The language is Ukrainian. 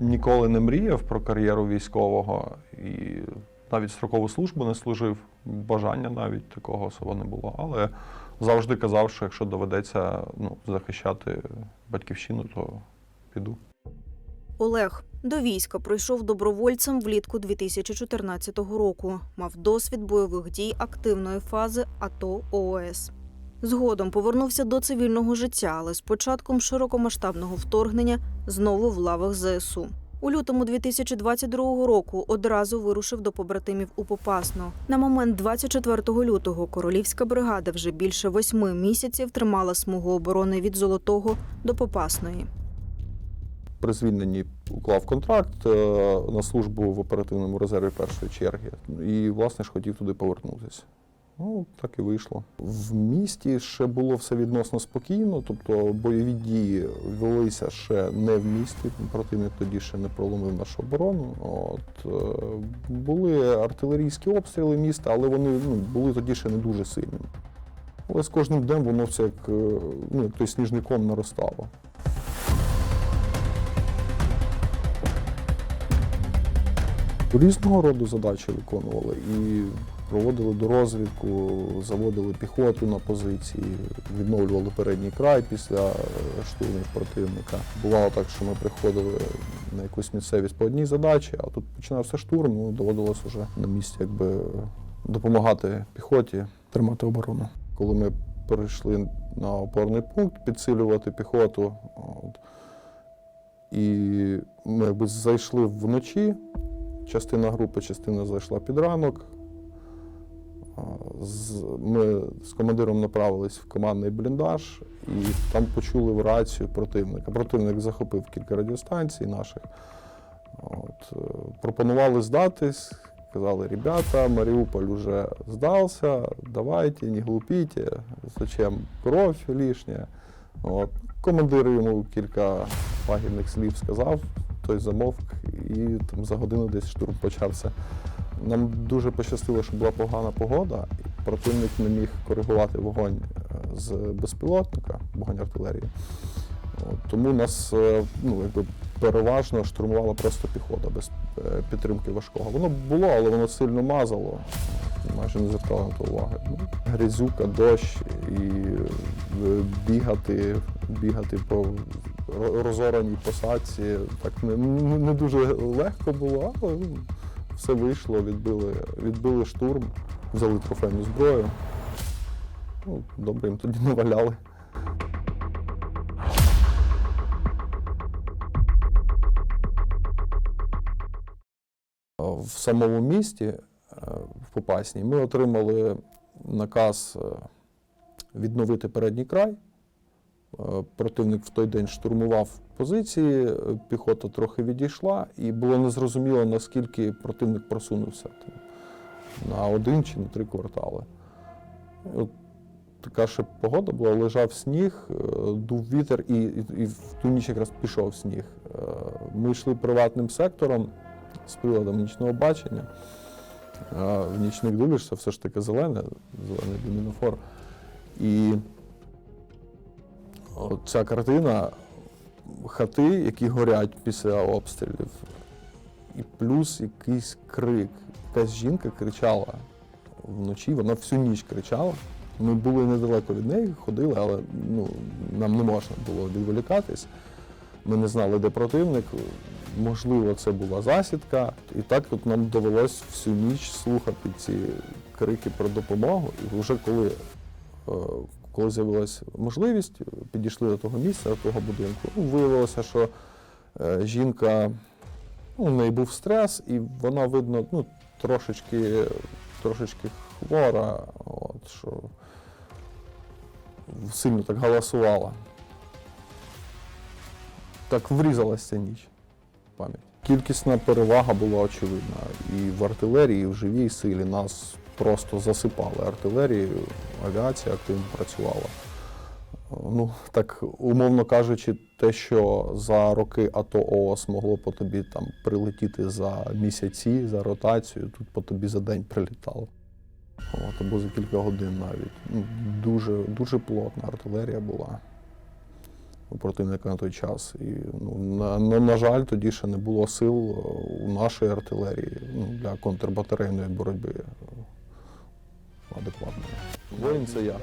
ніколи не мріяв про кар'єру військового і навіть строкову службу не служив. Бажання навіть такого особо не було. Але завжди казав, що якщо доведеться ну, захищати батьківщину, то піду. Олег до війська прийшов добровольцем влітку 2014 року. Мав досвід бойових дій активної фази АТО ООС. Згодом повернувся до цивільного життя, але з початком широкомасштабного вторгнення знову в лавах ЗСУ. У лютому 2022 року одразу вирушив до побратимів у Попасну. На момент 24 лютого королівська бригада вже більше восьми місяців тримала смугу оборони від Золотого до Попасної. При звільненні уклав контракт е, на службу в оперативному резерві першої черги. І, власне ж, хотів туди повернутися. Ну, так і вийшло. В місті ще було все відносно спокійно, тобто бойові дії велися ще не в місті. Противник тоді ще не проломив нашу оборону. От, е, були артилерійські обстріли міста, але вони ну, були тоді ще не дуже сильними. Але з кожним днем воно все як е, ну, той сніжний ком наростало. Різного роду задачі виконували і проводили дорозвідку, заводили піхоту на позиції, відновлювали передній край після е, штурмів противника. Бувало так, що ми приходили на якусь місцевість по одній задачі, а тут починався штурм, ну, доводилось вже на місці якби допомагати піхоті тримати оборону. Коли ми перейшли на опорний пункт, підсилювати піхоту. От, і ми якби зайшли вночі, частина групи, частина зайшла під ранок. З- Ми з командиром направились в командний бліндаж і там почули в рацію противника. Противник захопив кілька радіостанцій наших. От, е, пропонували здатись, казали, ребята, Маріуполь уже здався, давайте, не глупіть, зачем кров лишня. От. Командир йому кілька лагідних слів сказав, той замовк, і там за годину десь штурм почався. Нам дуже пощастило, що була погана погода, противник не міг коригувати вогонь е, з безпілотника, вогонь артилерії. Тому нас е, ну, якби переважно штурмувала просто піхота без е, підтримки важкого. Воно було, але воно сильно мазало, майже не звертало то уваги. Ну, грязюка, дощ і бігати, бігати по розораній посадці. Так не, не, не дуже легко було, але ну, все вийшло, відбили, відбили штурм, взяли трофейну зброю. Ну, добре їм тоді наваляли. В самому місті, е, в Попасній, ми отримали наказ е, відновити передній край. Е, Противник в той день штурмував позиції, е, піхота трохи відійшла, і було незрозуміло, наскільки противник просунувся на один чи на три квартали. От така ще погода була, лежав сніг, е, дув вітер, і, і, і в ту ніч якраз пішов сніг. Е, Ми йшли приватним сектором з приладом нічного бачення. А В нічник дивишся, все ж таки зелене, зелений люмінофор. І ця картина, хати, які горять після обстрілів, і плюс якийсь крик. Якась жінка кричала вночі, вона всю ніч кричала. Ми були недалеко від неї, ходили, але ну, нам не можна було відволікатись. Ми не знали, де противник. Можливо, це була засідка. І так от нам довелось всю ніч слухати ці крики про допомогу. І вже коли, е, коли з'явилася можливість, підійшли до того місця, до того будинку. Ну, виявилося, що е, жінка, ну, у неї був стрес, і вона, видно, ну, трошечки, трошечки хвора, от, що сильно так галасувала. Так врізалася ніч в пам'ять. Кількісна перевага була очевидна. І в артилерії, і в живій силі нас просто засипали артилерією, авіація активно працювала. Ну, так, умовно кажучи, те, що за роки АТО ООС могло по тобі там прилетіти за місяці, за ротацію, тут по тобі за день прилітало. От, або за кілька годин навіть. Ну, дуже, дуже плотна артилерія була. у противника на той час. І, ну, на, на, на жаль, тоді ще не було сил е, у нашої артилерії ну, для контрбатарейної боротьби адекватної. Воїн це я.